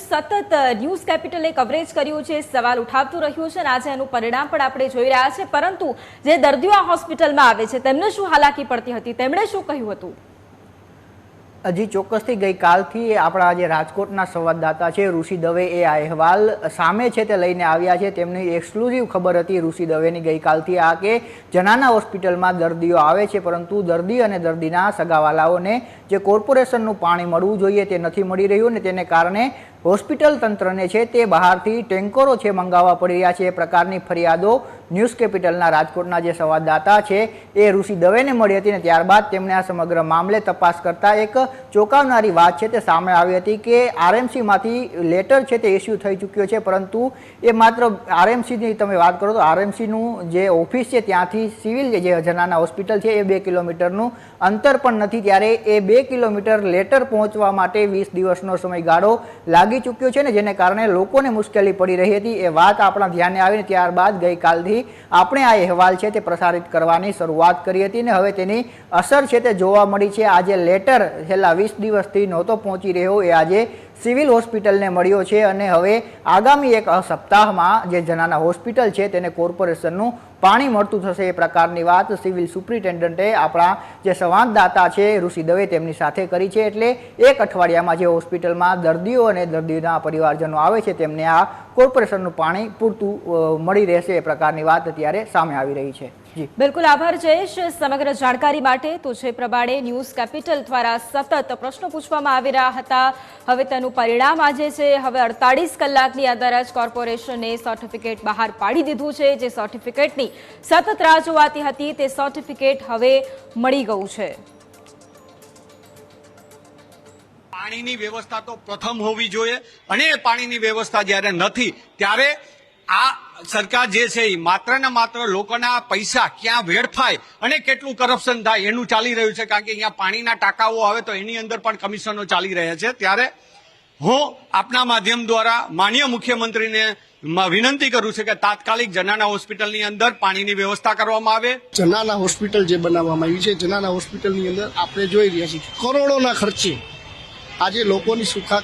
સતત news કેપિટલે coverage કર્યું છે, સવાલ ઉઠાવતું રહ્યું છે અને આજે એનું પરિણામ પણ આપણે જોઈ રહ્યા છે. પરંતુ જે દર્દીઓ આ હોસ્પિટલમાં આવે છે, તેમને શું હાલાકી પડતી હતી? તેમણે શું કહ્યું હતું? હજી ચોક્કસથી ગઈકાલથી આપણા જે રાજકોટના સંવાદદાતા છે, ઋષિ દવે એ આ અહેવાલ સામે છે તે લઈને આવ્યા છે. તેમની એક્સક્લુઝિવ ખબર હતી ઋષિ દવેની ગઈકાલથી આ કે જનાના હોસ્પિટલમાં દર્દીઓ આવે છે, પરંતુ દર્દી અને દર્દીના સગાવાલાઓને જે કોર્પોરેશનનું પાણી મળવું જોઈએ તે નથી મળી રહ્યું ને તેને કારણે હોસ્પિટલ તંત્રને છે તે બહારથી ટેન્કરો છે મંગાવવા પડી રહ્યા છે. એ પ્રકારની ફરિયાદો ન્યૂઝ કેપિટલના રાજકોટના જે સંવાદદાતા છે એ ઋષિ દવેને મળી હતી ને ત્યારબાદ તેમણે આ સમગ્ર મામલે તપાસ કરતા એક ચોંકાવનારી વાત છે તે સામે આવી હતી કે આરએમસીમાંથી લેટર છે તે ઇસ્યુ થઈ ચૂક્યો છે, પરંતુ એ માત્ર આરએમસીની તમે વાત કરો તો આરએમસીનું જે ઓફિસ છે ત્યાંથી સિવિલ જે જનાના હોસ્પિટલ છે એ બે કિલોમીટરનું અંતર પણ નથી. ત્યારે એ બે કિલોમીટર લેટર પહોંચવા માટે વીસ દિવસનો સમયગાળો લાગી ચૂક્યો છે ને જેને કારણે લોકોને મુશ્કેલી પડી રહી હતી. એ વાત આપણા ધ્યાને આવીને ત્યારબાદ ગઈકાલથી આપણે આ અહેવાલ છે તે પ્રસારિત કરવાની શરૂઆત કરી હતી ને હવે તેની અસર છે તે જોવા મળી છે. આજે લેટર છેલ્લા વીસ દિવસથી નહોતો પહોંચી રહ્યો. એ આજે સિવિલ હોસ્પિટલને મળ્યો છે અને હવે આગામી એક સપ્તાહમાં જે જનાના હોસ્પિટલ છે તેને કોર્પોરેશનનું પાણી મળતું થશે એ પ્રકારની વાત સિવિલ સુપ્રિન્ટેન્ડન્ટે આપણા જે સંવાદદાતા છે ઋષિ દવે તેમની સાથે કરી છે એટલે એક અઠવાડિયામાં જે હોસ્પિટલમાં દર્દીઓ અને દર્દીઓના પરિવારજનો આવે છે તેમને આ કોર્પોરેશનનું પાણી પૂરતું મળી રહેશે એ પ્રકારની વાત અત્યારે સામે આવી રહી છે. જી. બિલકુલ આભાર જયેશ. સમગ્ર જાણકારી માટે તો જે પ્રમાણે ન્યૂઝ કેપિટલ દ્વારા સતત પ્રશ્નો પૂછવામાં આવી રહ્યા હતા. હવે તેનું પરિણામ આજે છે. હવે અડતાળીસ કલાકની અંદર જ કોર્પોરેશને સર્ટિફિકેટ બહાર પાડી દીધું છે. જે સર્ટિફિકેટની સતત રાહ જોવાતી હતી તે સર્ટિફિકેટ હવે મળી ગયું છે. પાણીની વ્યવસ્થા તો પ્રથમ હોવી જોઈએ અને પાણીની વ્યવસ્થા જ્યારે નથી ત્યારે આ સરકાર જે છે એ માત્ર ને માત્ર લોકોના પૈસા ક્યાં વેડફાય અને કેટલું કરપ્શન થાય એનું ચાલી રહ્યું છે. કારણ કે અહીંયા પાણીના ટાંકાઓ આવે તો એની અંદર પણ કમિશનો ચાલી રહ્યા છે. ત્યારે હું આપના માધ્યમ દ્વારા માન્ય મુખ્યમંત્રીને વિનંતી કરું છું કે તાત્કાલિક જનાના હોસ્પિટલની અંદર પાણીની વ્યવસ્થા કરવામાં આવે. જનાના હોસ્પિટલ જે બનાવવામાં આવી છે, જનાના હોસ્પિટલની અંદર આપણે જોઈ રહ્યા છીએ કરોડોના ખર્ચે આજે લોકોની સુખા